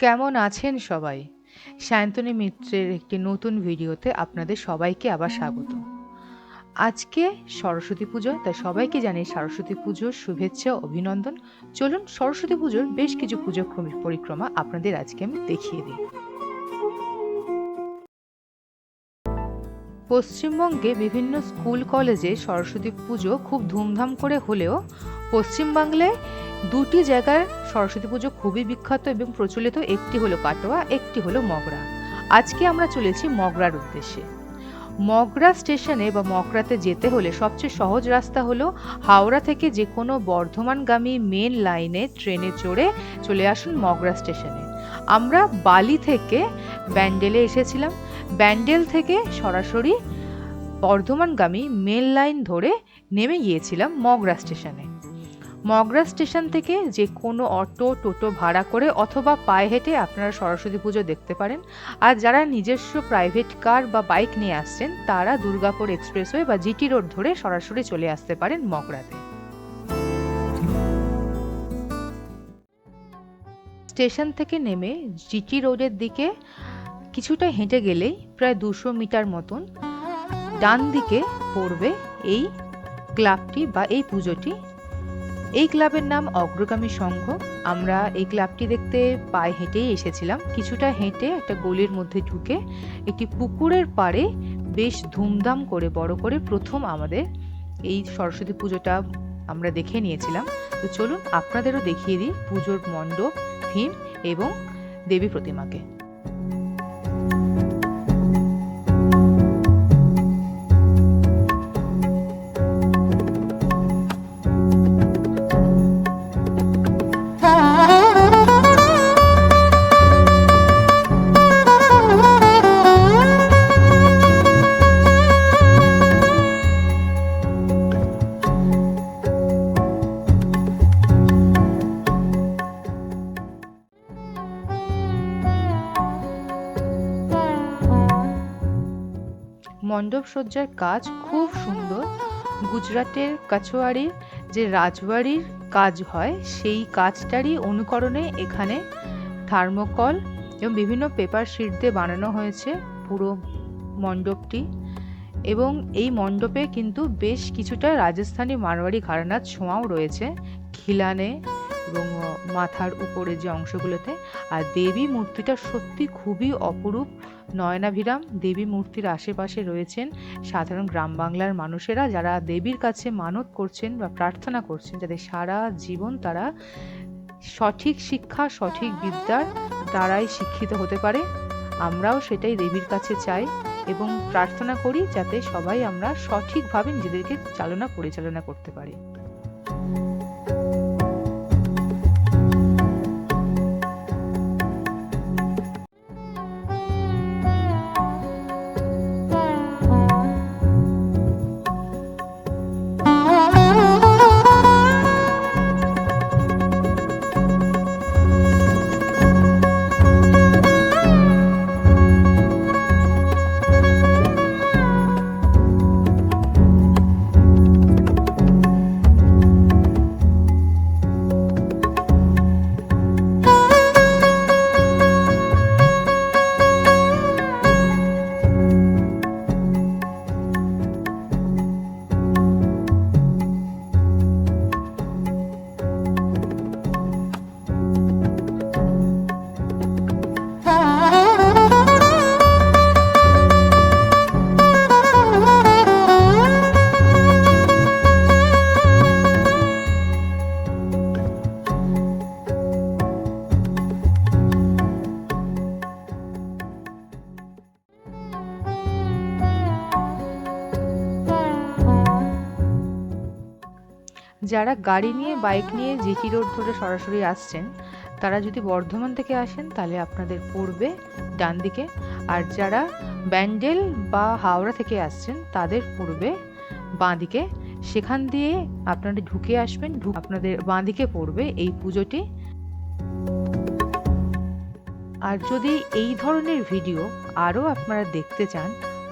কেমন আছেন সবাই? সায়ন্তনী মিত্রের একটি নতুন ভিডিওতে আপনাদের সবাইকে আবার স্বাগত। আজকে সরস্বতী পুজো, তাই সবাইকে জানিয়ে সরস্বতী পুজোর শুভেচ্ছা অভিনন্দন। চলুন সরস্বতী পুজোর বেশ কিছু পুজো পরিক্রমা আপনাদের আজকে আমি দেখিয়ে দিই। পশ্চিমবঙ্গে বিভিন্ন স্কুল, কলেজে সরস্বতী পুজো খুব ধুমধাম করে হলেও পশ্চিমবাংলায় দুটি জায়গার সরস্বতী পুজো খুবই বিখ্যাত এবং প্রচলিত। একটি হলো কাটোয়া, একটি হলো মগরা। আজকে আমরা চলেছি মগরার উদ্দেশ্যে। মগরা স্টেশনে বা মকরাতে যেতে হলে সবচেয়ে সহজ রাস্তা হলো হাওড়া থেকে যে কোনো বর্ধমানগামী মেন লাইনে ট্রেনে চড়ে চলে আসুন মগরা স্টেশনে। আমরা বালি থেকে ব্যান্ডেলে এসেছিলাম। ব্যান্ডেল থেকে সরাসরি বর্ধমানগামী মেন লাইন ধরে নেমে গিয়েছিলাম মগরা স্টেশনে। মগরা স্টেশন থেকে যে কোনো অটো, টোটো ভাড়া করে অথবা পায়ে হেঁটে আপনারা সরস্বতী পুজো দেখতে পারেন। আর যারা নিজস্ব প্রাইভেট কার বা বাইক নিয়ে আসছেন, তারা দুর্গাপুর এক্সপ্রেসওয়ে বা জিটি রোড ধরে সরাসরি চলে আসতে পারেন মগরাতে। স্টেশন থেকে নেমে জিটি রোডের দিকে কিছুটা হেঁটে গেলেই প্রায় দুশো মিটার মতন ডান দিকে পড়বে এই ক্লাবটি বা এই পুজোটি। এই ক্লাবের নাম অগ্রগামী সংঘ। আমরা এই ক্লাবটি দেখতে পায়ে হেঁটেই এসেছিলাম। কিছুটা হেঁটে একটা গলির মধ্যে ঢুকে একটি পুকুরের পাড়ে বেশ ধুমধাম করে, বড় করে প্রথম আমাদের এই সরস্বতী পুজোটা আমরা দেখে নিয়েছিলাম। তো চলুন আপনাদেরও দেখিয়ে দিই পুজোর মণ্ডপ, থিম এবং দেবী প্রতিমাকে। মণ্ডপ সজ্জার কাজ খুব সুন্দর। গুজরাটের কাছোয়ারির যে রাজবাড়ির কাজ হয়, সেই কাজটারই অনুকরণে এখানে থার্মোকল এবং বিভিন্ন পেপার শিট দিয়ে বানানো হয়েছে পুরো মণ্ডপটি। এবং এই মণ্ডপে কিন্তু বেশ কিছুটা রাজস্থানী মারোয়ারি ঘরানার ছোঁয়াও রয়েছে। খিলানে এবং মাথার উপরে যে অংশগুলোতে। আর দেবী মূর্তিটা সত্যি খুবই অপরূপ। নয়নাভিরাম দেবী মূর্তির আশেপাশে রয়েছেন সাধারণ গ্রাম বাংলার মানুষেরা যারা দেবীর কাছে মানত করছেন বা প্রার্থনা করছেন যাতে সারা জীবন তারা সঠিক শিক্ষা, সঠিক বিদ্যার দ্বারাই শিক্ষিত হতে পারে। আমরাও সেটাই দেবীর কাছে চাই এবং প্রার্থনা করি যাতে সবাই আমরা সঠিকভাবে নিজেদেরকে চালনা, পরিচালনা করতে পারি। যারা গাড়ি নিয়ে, বাইক নিয়ে জিটি রোড ধরে সরাসরি আসছেন, তারা যদি বর্ধমান থেকে আসেন, তাহলে আপনাদের পড়বে ডান দিকে আর যারা ব্যান্ডেল বা হাওড়া থেকে আসছেন, তাদের পড়বে বাঁ দিকে সেখান দিয়ে আপনারা ঢুকে আসবেন আপনাদের বাঁ দিকে পড়বে এই পুজোটি। আর যদি এই ধরনের ভিডিও আরও আপনারা দেখতে চান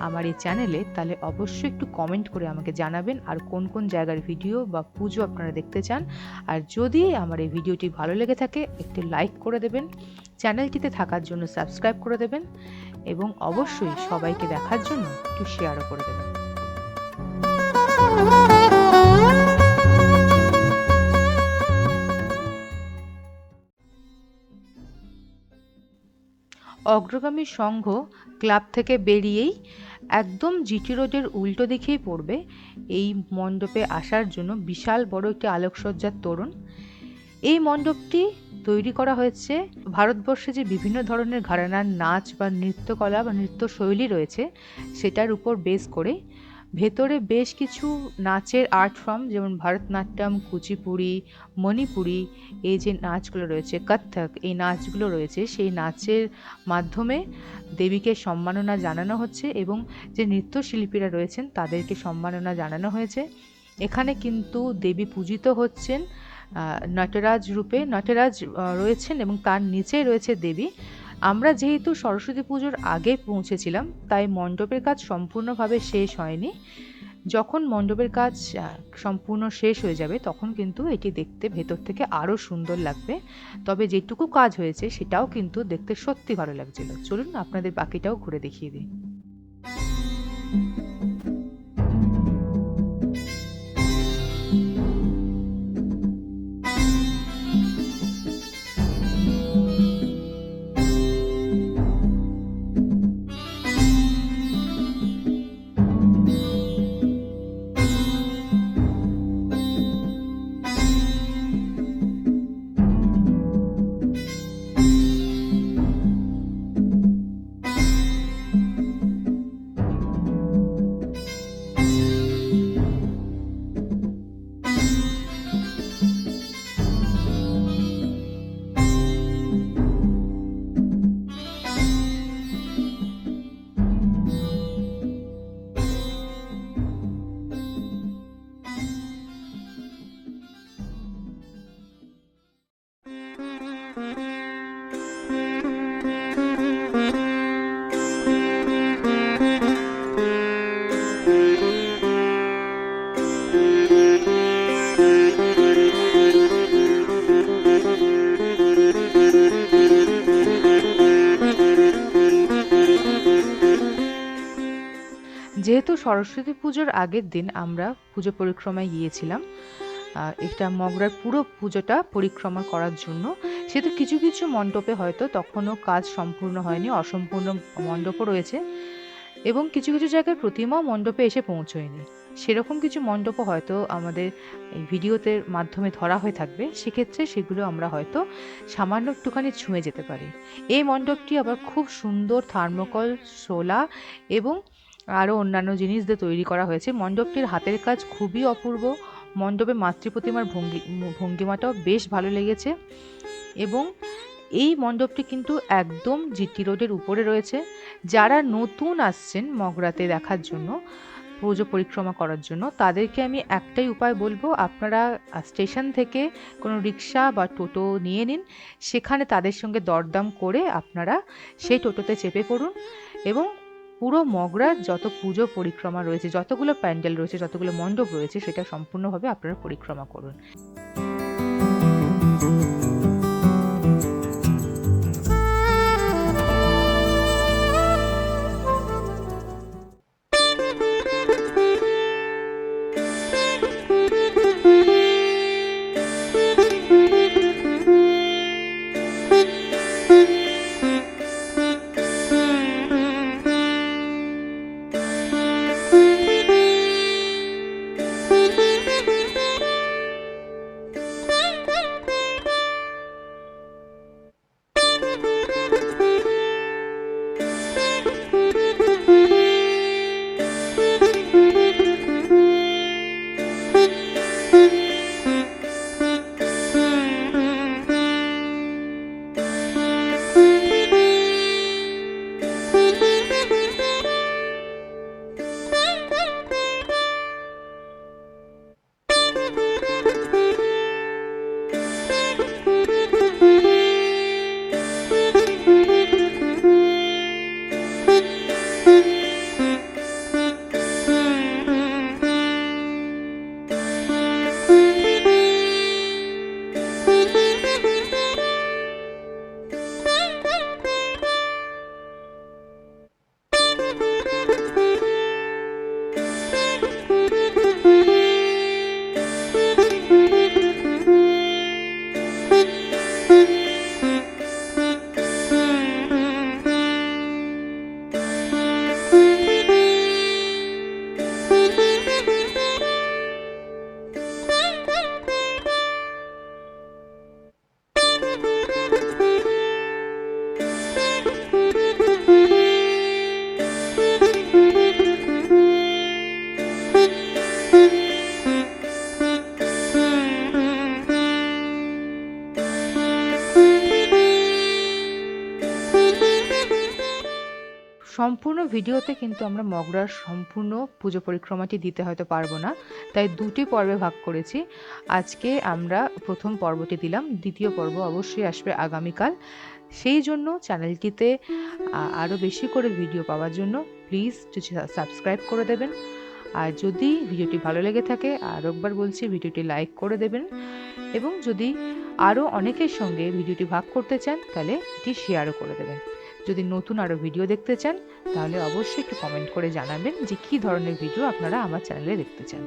আমার এই চ্যানেলে তাহলে অবশ্যই একটু কমেন্ট করে আমাকে জানাবেন আর কোন কোন জায়গার ভিডিও বা পুজো আপনারা দেখতে চান। আর যদি আমার এই ভিডিওটি ভালো লেগে থাকে, একটি লাইক করে দেবেন, চ্যানেলটিতে থাকার জন্য সাবস্ক্রাইব করে দেবেন এবং অবশ্যই সবাইকে দেখার জন্য একটু শেয়ারও করে দেবেন। অগ্রগামী সংঘ ক্লাব থেকে বেরিয়েই একদম জিটি রোডের উল্টো দিকেই পড়বে। এই মণ্ডপে আসার জন্য বিশাল বড় একটি আলোকসজ্জার তোরণ। এই মণ্ডপটি তৈরি করা হয়েছে। ভারতবর্ষে যে বিভিন্ন ধরনের ঘরানার নাচ বা নৃত্যকলা বা নৃত্যশৈলী রয়েছে, সেটার উপর বেস করে ভেতরে বেশ কিছু নাচের আর্ট ফর্ম যেমন ভারতনাট্যম, কুচিপুড়ি, মণিপুরি, এই যে নাচগুলো রয়েছে, কত্থক, এই নাচগুলো রয়েছে, সেই নাচের মাধ্যমে দেবীকে সম্মাননা জানানো হচ্ছে এবং যে নৃত্যশিল্পীরা রয়েছেন, তাদেরকে সম্মাননা জানানো হয়েছে। এখানে কিন্তু দেবী পূজিত হচ্ছেন নটরাজ রূপে। নটরাজ রয়েছেন এবং তার নিচে রয়েছে দেবী। আমরা যেহেতু সরস্বতী পুজোর আগে পৌঁছেছিলাম, তাই মণ্ডপের কাজ সম্পূর্ণভাবে শেষ হয়নি। যখন মণ্ডপের কাজ সম্পূর্ণ শেষ হয়ে যাবে, তখন কিন্তু এটি দেখতে ভেতর থেকে আরও সুন্দর লাগবে। তবে যেটুকু কাজ হয়েছে, সেটাও কিন্তু দেখতে সত্যি ভালো লাগছিল। চলুন আপনাদের বাকিটাও ঘুরে দেখিয়ে দিই। যেহেতু সরস্বতী পুজোর আগের দিন আমরা পুজো পরিক্রমায় গিয়েছিলাম এটা মগরার পুরো পুজোটা পরিক্রমা করার জন্য। সেহেতু কিছু কিছু মণ্ডপে হয়তো তখনও কাজ সম্পূর্ণ হয়নি, অসম্পূর্ণ মণ্ডপও রয়েছে এবং কিছু কিছু জায়গায় প্রতিমাও মণ্ডপে এসে পৌঁছয়নি। সেরকম কিছু মণ্ডপও হয়তো আমাদের এই ভিডিওতে মাধ্যমে ধরা হয়ে থাকবে, সেক্ষেত্রে সেগুলো আমরা হয়তো সামান্য একটুখানি ছুঁয়ে যেতে পারি। এই মণ্ডপটি আবার খুব সুন্দর থার্মোকল শোলা এবং আরও অন্যান্য জিনিস দিয়ে তৈরি করা হয়েছে। মণ্ডপটির হাতের কাজ খুবই অপূর্ব। মণ্ডপে মাতৃপ্রতিমার ভঙ্গি, ভঙ্গিমাটাও বেশ ভালো লেগেছে এবং এই মণ্ডপটি কিন্তু একদম জিটি রোডের উপরে রয়েছে। যারা নতুন আসছেন মগরাতে দেখার জন্য, পুজো পরিক্রমা করার জন্য, তাদেরকে আমি একটাই উপায় বলব, আপনারা স্টেশন থেকে কোনো রিক্সা বা টোটো নিয়ে নিন, সেখানে তাদের সঙ্গে দরদাম করে আপনারা সেই টোটোতে চেপে পড়ুন এবং পুরো মগরার যত পুজো পরিক্রমা রয়েছে, যতগুলো প্যান্ডেল রয়েছে, যতগুলো মণ্ডপ রয়েছে, সেটা সম্পূর্ণভাবে আপনারা পরিক্রমা করুন। সম্পূর্ণ ভিডিওতে কিন্তু আমরা মগরার সম্পূর্ণ পুজো পরিক্রমাটি দিতে হয়তো পারব না, তাই দুটি পর্বে ভাগ করেছি। আজকে আমরা প্রথম পর্বটি দিলাম, দ্বিতীয় পর্ব অবশ্যই আসবে আগামীকাল। সেই জন্য চ্যানেলটিতে আরও বেশি করে ভিডিও পাওয়ার জন্য প্লিজ সাবস্ক্রাইব করে দেবেন। আর যদি ভিডিওটি ভালো লেগে থাকে আর একবার বলছি ভিডিওটি লাইক করে দেবেন। এবং যদি আরও অনেকের সঙ্গে ভিডিওটি ভাগ করতে চান, তাহলে এটি শেয়ারও করে দেবেন। যদি নতুন আরও ভিডিও দেখতে চান, তাহলে অবশ্যই একটু কমেন্ট করে জানাবেন যে কী ধরনের ভিডিও আপনারা আমার চ্যানেলে দেখতে চান।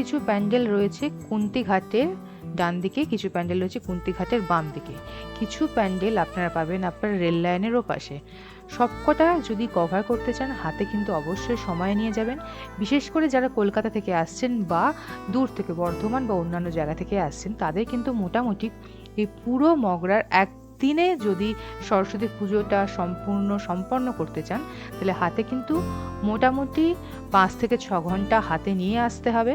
কিছু প্যান্ডেল রয়েছে কুন্তি ঘাটের ডান দিকে, কিছু প্যান্ডেল রয়েছে কুন্তি ঘাটের বাম দিকে। কিছু প্যান্ডেল আপনারা পাবেন আপনার রেল লাইনেরও পাশে সবকটা যদি কভার করতে চান, হাতে কিন্তু অবশ্যই সময় নিয়ে যাবেন। বিশেষ করে যারা কলকাতা থেকে আসছেন বা দূর থেকে বর্ধমান বা অন্যান্য জায়গা থেকে আসছেন, তাদের কিন্তু মোটামুটি এই পুরো মগরার একদিনে যদি সরস্বতী পুজোটা সম্পূর্ণ, সম্পন্ন করতে চান, তাহলে হাতে কিন্তু মোটামুটি পাঁচ থেকে ছ ঘণ্টা হাতে নিয়ে আসতে হবে।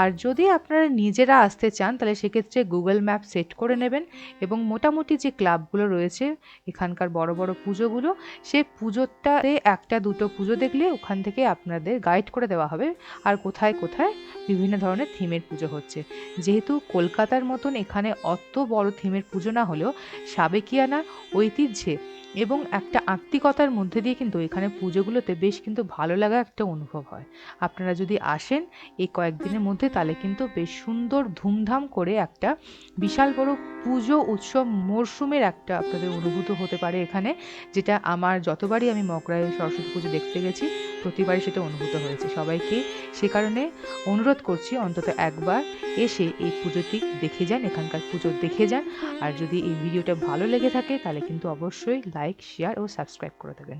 আর যদি আপনারা নিজেরা আসতে চান, তাহলে সেক্ষেত্রে গুগল ম্যাপ সেট করে নেবেন এবং মোটামুটি যে ক্লাবগুলো রয়েছে, এখানকার বড় বড় পুজোগুলো, সে পুজোটাতে একটা, দুটো পুজো দেখলে ওখান থেকে আপনাদের গাইড করে দেওয়া হবে আর কোথায় কোথায় বিভিন্ন ধরনের থিমের পুজো হচ্ছে। যেহেতু কলকাতার মতন এখানে অত বড় থিমের পুজো না হলেও সাবেকিয়ানা ঐতিহ্যে এবং একটা আত্মিকতার মধ্যে দিয়ে কিন্তু এখানে পুজোগুলোতে বেশ কিন্তু ভালো লাগা একটা অনুভব হয়। আপনারা যদি আসেন এই কয়েকদিনের মধ্যে তাহলে কিন্তু বেশ সুন্দর ধুমধাম করে একটা বিশাল বড় পুজো উৎসব মরশুমের একটা আপনাদের অনুভূত হতে পারে এখানে, যেটা আমার যতবারই আমি মকরায় সরস্বতী পুজো দেখতে গেছি, প্রতিবারই সেটা অনুভূত হয়েছে। সবাইকে সে কারণে অনুরোধ করছি অন্তত একবার এসে এই পুজোটি দেখে যান, এখানকার পুজো দেখে যান। আর যদি এই ভিডিওটা ভালো লেগে থাকে তাহলে কিন্তু অবশ্যই লাইক শেয়ার ও সাবস্ক্রাইব করে দেবেন।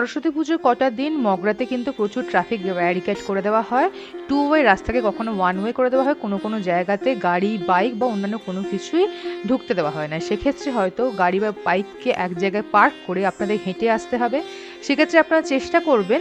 সরস্বতী পুজোর কটা দিন মগরাতে কিন্তু প্রচুর ট্রাফিক ব্যারিকেড করে দেওয়া হয়। টু ওয়ে রাস্তাকে কখনো ওয়ান ওয়ে করে দেওয়া হয়, কোনো কোনো জায়গাতে গাড়ি বাইক বা অন্যান্য কোনো কিছুই ঢুকতে দেওয়া হয় না। সেক্ষেত্রে হয়তো গাড়ি বা বাইককে এক জায়গায় পার্ক করে আপনাদের হেঁটে আসতে হবে। সেক্ষেত্রে আপনারা চেষ্টা করবেন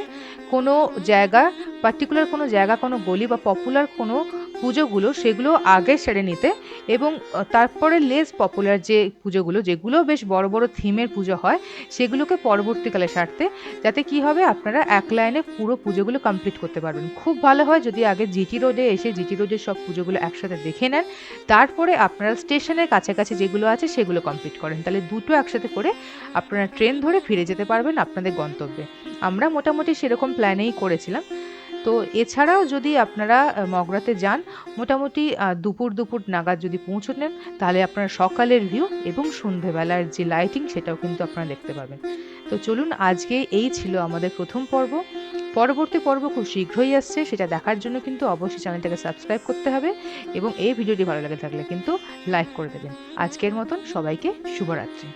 কোনো জায়গা পার্টিকুলার কোনো জায়গা, কোনো গলি বা পপুলার কোনো পুজোগুলো সেগুলো আগে সেরে নিতে এবং তারপরে লেস পপুলার যে পুজোগুলো, যেগুলো বেশ বড় বড় থিমের পুজো হয়, সেগুলোকে পরবর্তীকালে সারতে, যাতে কি হবে আপনারা এক লাইনে পুরো পুজোগুলো কমপ্লিট করতে পারবেন। খুব ভালো হয় যদি আগে জিটি রোডে এসে জিটি রোডের সব পুজোগুলো একসাথে দেখে নেন, তারপরে আপনারা স্টেশনের কাছাকাছি যেগুলো আছে সেগুলো কমপ্লিট করেন। তাহলে দুটো একসাথে করে আপনারা ট্রেন ধরে ফিরে যেতে পারবেন আপনাদের গন্তব্যে। আমরা মোটামুটি সেরকম প্ল্যানেই করেছিলাম। তো এছাড়াও যদি আপনারা মগরাতে যান, মোটামুটি দুপুর দুপুর নাগাদ যদি পৌঁছে নেন, তাহলে আপনারা সকালের ভিউ এবং সন্ধেবেলার যে লাইটিং সেটাও কিন্তু আপনারা দেখতে পাবেন। তো চলুন, আজকে এই ছিল আমাদের প্রথম পর্ব। পরবর্তী পর্ব খুব শীঘ্রই আসছে, সেটা দেখার জন্য কিন্তু অবশ্যই চ্যানেলটাকে সাবস্ক্রাইব করতে হবে এবং এই ভিডিওটি ভালো লাগে থাকলে কিন্তু লাইক করে দেবেন। আজকের মতন সবাইকে শুভরাত্রি।